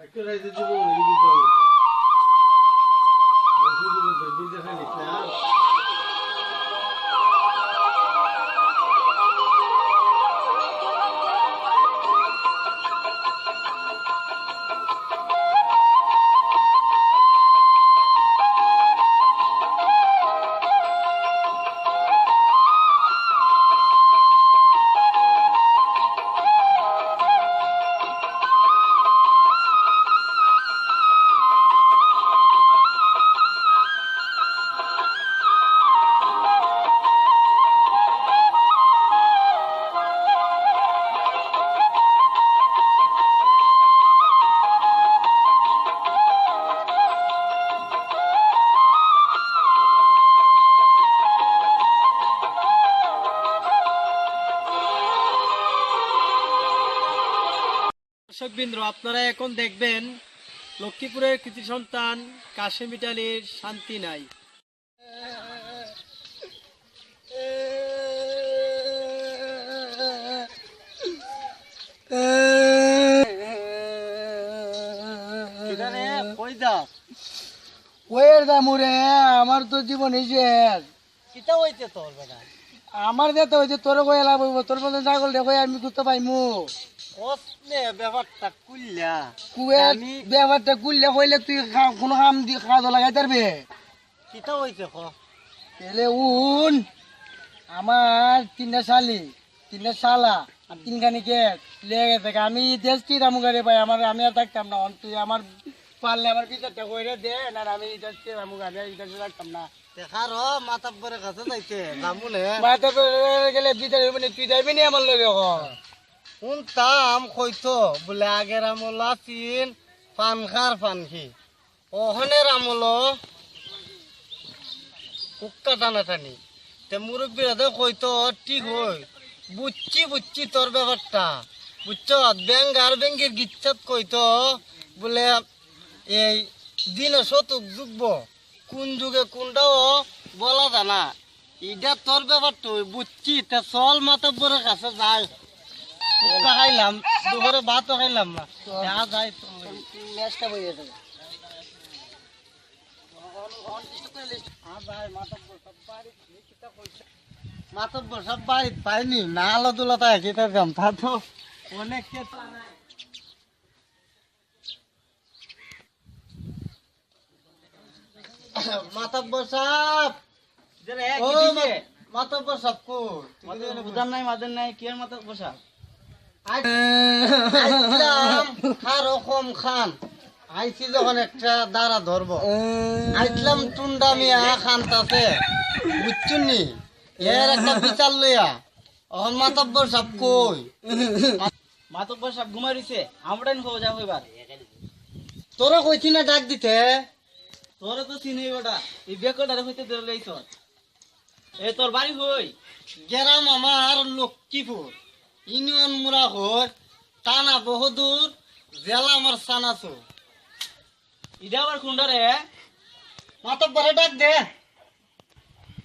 哎，刚才这就是我的一部分了。দর্শকবৃন্দ আপনারা এখন দেখবেন লক্ষ্মীপুরের কৃতি সন্তান কাশেম ইটালির শান্তি নাই। ওয়ের দামুরে আমার তো জীবন শেষ। কিতা হইতে তোর বেটা? আমার যেতে হয়েছে তোর কয়ে লাভ হইব তোর মতন ছাগল দেখো আমি করতে পাইমু। ব্যাপারটা কুল্লা। কুয়ে ব্যাপারটা কুললে কইলে তুই কোনো কাম দি দাওয়া লাগাই পারবে? কিতা হইতে ক? তাহলে উন আমার তিনটা শালি তিনটা শালা আর তিনখানি কেস লেগে থাকে আমি দেশ কি দামু গাড়ি পাই আমার আমি আর থাকতাম না তুই আমার পারলে আমার বিচারটা কইরে দে না আমি দেশ কি দামু গাড়ি দেশে থাকতাম না। দেখার মাতাব্বরের কাছে যাইতে দামুনে মাথা গেলে বিচার হইব তুই যাইবি নি আমার লগে শুনতাম কইতো, বলে আগের আমল আছিন পান খার পান খি আমল কুক্কা টানা টানি। তে মুরব্বীরা কইতো, ঠিক হই বুঝছি বুঝছি তোর ব্যাপারটা। বুঝছ ব্যাঙ্গ আর ব্যাঙ্গের গিচ্ছাত কইতো, বলে এই দিনে শতক যুগব, কোন যুগে কোনটাও বলা জানা এটা তোর ব্যাপারটা বুঝছি তে চল মাতাব্বরের কাছে যাই। খাইলাম দুপুরে ভাতও খাইলাম না। যা যাই ম্যাচটা যাবে মাতব্বর সব বাড়ি পাইনি না আলো তাই খেতে যাম তা তো অনেক মাতব্বর সাপ ও মাতব্বর সাপ কো বুঝার নাই মাদের নাই কি আর মাথা বসা আইছিলাম খারো কম খান। আইছি যখন একটা দাঁড়া ধরবো। আইছিলাম টুন্ডা মিয়া খানতাছে বুঝছুনি এর একটা বিচার লইয়া। অহন মাতব্বর সাপ কই? মাতব্বর সব ঘুমাই রইছে। আমরা খবর যা হইবার তোরা কইছি না ডাক দিতে? তোরে তো চিনি ওটা এই বেকটারে হইতে ধরে লইছ এই তোর বাড়ি হই গেরাম আমার লক্ষ্মীপুর। ইউনিয়ন মুরাঘর টানা বহুদূর জেলা আমার সানাসু ইডা আবার কোনডারে মাতব্বরে ডাক দে।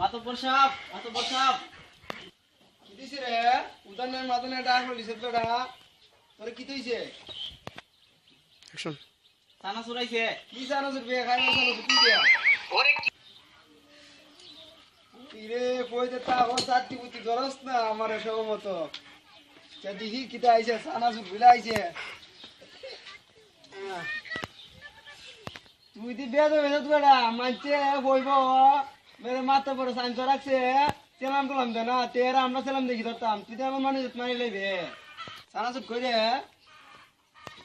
মাতব্বর সাহেব মাতব্বর সাহেব। কি দিছে রে? উদানে মাদনে ডাক হলিছে তোরা তোরে কি তৈছে সানা সুরাইছে কি খাই কি দিয়া? ইরে কই দে তা ও সাতি বুতি জরস না আমার সব মতো। কে দিহি কিতা আইছে সানা সুর বিলা আইছে। তুই দি বেদ বেদ তোরা মানছে কইব মেরে মাথা পরে না তেরা আমরা সেলাম দেখি ধরতাম তুই আমার মানুষ মারি লইবে সানা সুর কই রে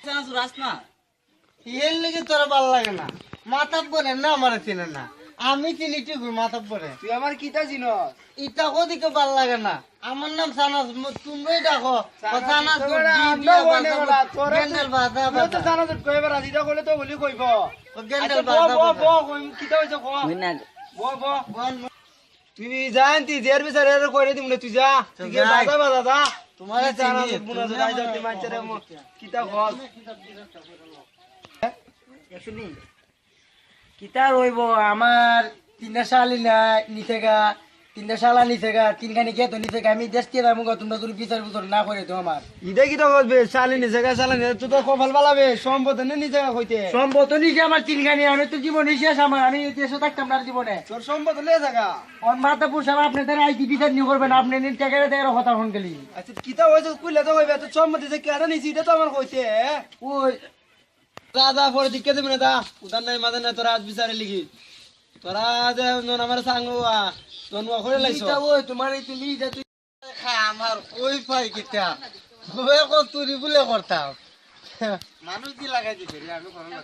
সানা সুরাস না। এর লেগে তোরা লাগে না। মাতাব্বরে না আমার চিনে না। আমি চিনি ঠিক মাতাব্বরে তুই আমার কিতা চিনস ইটা ওদিকে ভালো লাগে না। আমার নাম সানাস তুমি ডাকো সানাস গেন্ডেল বাদা জানো যে কইবার আজি এটা কইলে তো বলি কইব। গেন্ডেল আচ্ছা, ব, বাদা ব, ব, কই- কিতা হইছে ক? ব, ব। তুই জান তুই জের বিচারে এর কইরে দিম না তুই যা। তুই যাই। বাজা বাজা যা। তোমার চিনি, যে বুনা যাই আমার যাতে মাইচারে মো কিতা কল শুনি। কিতা রইব আমার তিনটা শালি না নিচে গা তিনটা শালা নিচে গা তিনখানি কে তো নিচে গা আমি দেশ দিয়ে যাব গা, তোমরা বিচার না করে তো আমার ইদে কিতা করবে শালি নিছে। গা শালি তুই তো কপাল বালাবে সম্পদ নে নিছে গা কইতে সম্ভবত নিচে আমার তিনখানি আমি তো জীবনে শেষ আমার আমি দেশে থাকতাম না জীবনে তোর সম্পদ লে জায়গা অন মাথা পুষাম আপনাদের আইকি বিচার নিয়ে করবেন আপনি নিন টাকা টাকা কথা ফোন গেলি আচ্ছা কিতা হইছে কইলে তো কইবে তো সম্পদ দিছে কেডা নিছি এটা তো আমার কইতে ওই যা যা পরে দিকে দেবে না দা উদার নাই মাদার নাই তোরা আজ বিচারে লিখি তোরা যে আমার সাঙ্গ জন্ম করে লাইছ। ওই তোমার এই তুমি যা তুই আমার ওই পাই কিটা ওই কত তুরি বলে করতাম মানুষ দি লাগাই দিছে রে আমি করলাম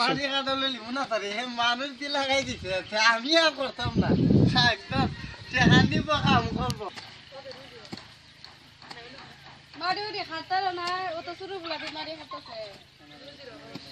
মারি কাটলে লিমু না তারে হে মানুষ দি লাগাই দিছে। আমি আর করতাম না। একদম। চেহানি কাম করব মারি উঠি খাতার না ও তো শুরু গুলা মারি খাতাছে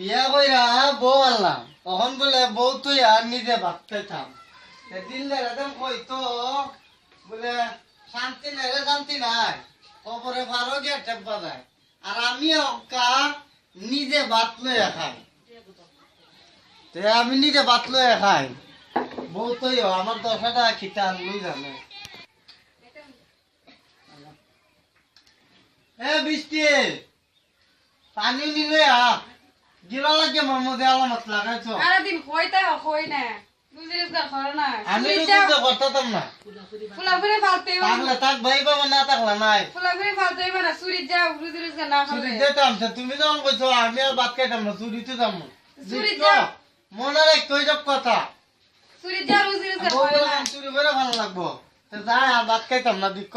বিয়া কইরা বউ আনলাম। তখন বলে, বউ তুই আর নিজে ভাত খাইতাম দিন একদম কইতো, বলে, শান্তি নাই রে, শান্তি নাই। কবরে পারো গিয়ে টেপা যায় আর আমি অক্কা নিজে ভাত লইয়া খাই। তে আমি নিজে ভাত লইয়া খাই। বউ তুই আমার দশাটা খিতা লই জানে। এ বৃষ্টি, পানি নিলে আ গিলা লাগে মন আলামত লাগাইছো। আরে দিন কইতা কই না। তুমি যখন কইছো আমি আর বাত কাটাম না চুরি যাম। চুরি যা মনে রাখ কই কথা। চুরি যা রুজি রুজি করে যা আর বাত কাটাম না দিক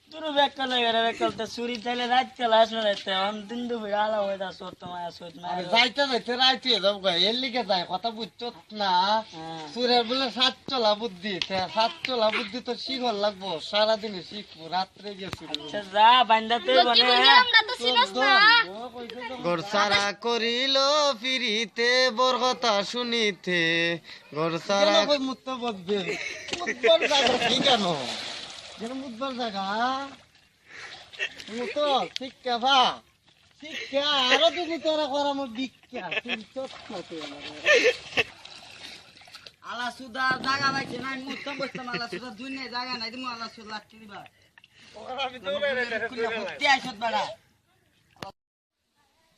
তুরু চুরি রাত দিন দুপুরে আলা হয়ে যা সোর আর যাইতে যাইতে রাইতে যাব গা এর লিগে যায় কথা বুঝছ না? হ্যাঁ। চুরের বলে সাত চলা বুদ্ধি তে সাত চলা বুদ্ধি তো শিখর লাগবো সারাদিনে শিখব রাত্রে গিয়ে চুরি আচ্ছা যা বান্দাতে বনে। গরসারা করিল ফিরিতে বর কথা শুনিতে। গরসারা মুত্ত বদবে জায়গা কেন? যেন মুতবার জায়গা মুতো শিক্ষা ভা শিক্ষা আরও তুমি তোরা করা আমার বিখ্যা তুমি চোখ আলা সুদার জায়গা পাইছে না মুত্ত বসতাম আলা সুদার দুনিয়া জায়গা নাই তুমি আলা সুদ দিবা আইছত বাড়া।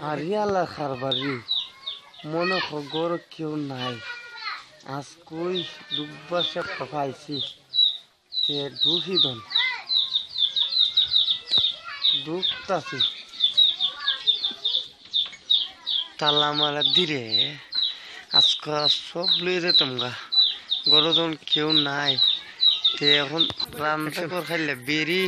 হারিয়ালা খারবারি মনে খবর কেউ নাই। আজ কই সে পাইছি তে ডুবি দন তালা মারা দিরে আজকে সব লুয়ে যেতাম গা। গরজন কেউ নাই। এখন রান্না খাইলে বেরি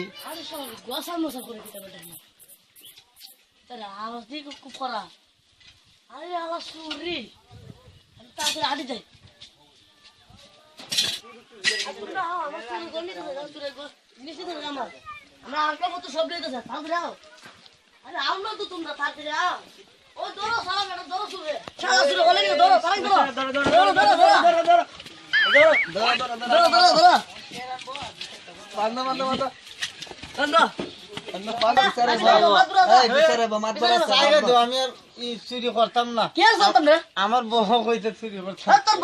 আমরা আসলাম তো সব লেগে যাও আরে আউ না তো তোমরা থাকবে চুরি করতাম না আমার বহ কইতে চুরি করতাম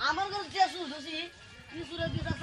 আমার কাছে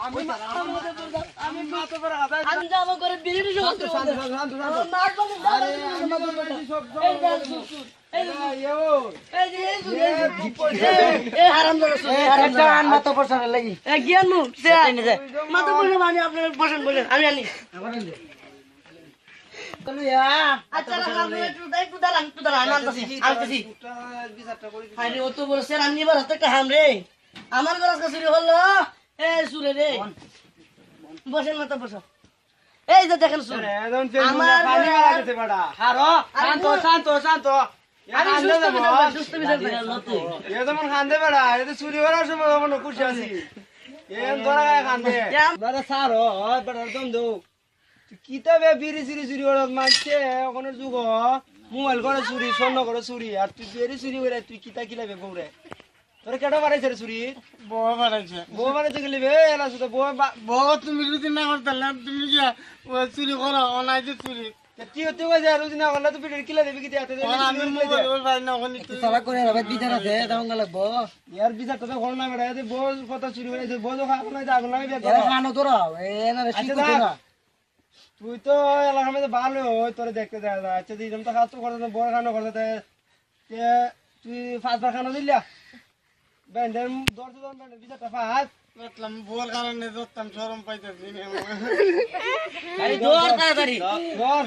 আমি আন। আচ্ছা আমার ঘর আজকে চুরি হলো। এ সুরে রে। বসেন মাথা বসো। এই যে দেখেন সুর। আমার হারো শান্ত শান্ত শান্ত। কিতাবে বিড়ি চুরি চুরি করে মানছে ওখানে যুগ মোবাইল করে চুরি স্বর্ণ করে চুরি আর তুই বিড়ি চুরি করে তুই কিতা কিলাবে বউরে? তোর কেটা বাড়াইছে রে চুরি বউ বাড়াইছে বউ বাড়াইছে গেলি বে এলা শুধু বউ বউ তুমি যদি না করতে তুমি কি ও চুরি করো অনাই যে চুরি। তুই তুই কইছে আর না করলে তো বিড়ি কিলা দেবি কিতা হাতে আমি মোবাইল ওর ভাই না ওখানে তুই সালা করে রাবে বিচার আছে দাও লাগবো। ইয়ার বিচারটা তো ঘর না বেড়া এতে বউ কথা চুরি করে বউ তো খাওয়া নাই আগুন লাগে বের এরা করো। খানো তোরা এ না রে আচ্ছা শিখো তোরা তুই তো মধ্যে ভালো ওই তোরে দেখতে না। আচ্ছা তুই তো কাজ তো করতে বড় খানো করতে তে তুই পাঁচবার খানো দিলা ব্যান্ডের দশ জন ব্যান্ডের বিচারটা পাঁচ দেখলাম বউর কারণে ধরতাম সরম পাইতেছি আরে দৌড় তাড়াতাড়ি ধর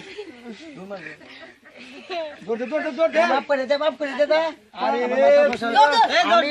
দৌড় দৌড় দৌড় বাপ করে দে বাপ করে দে দে। আরে আমি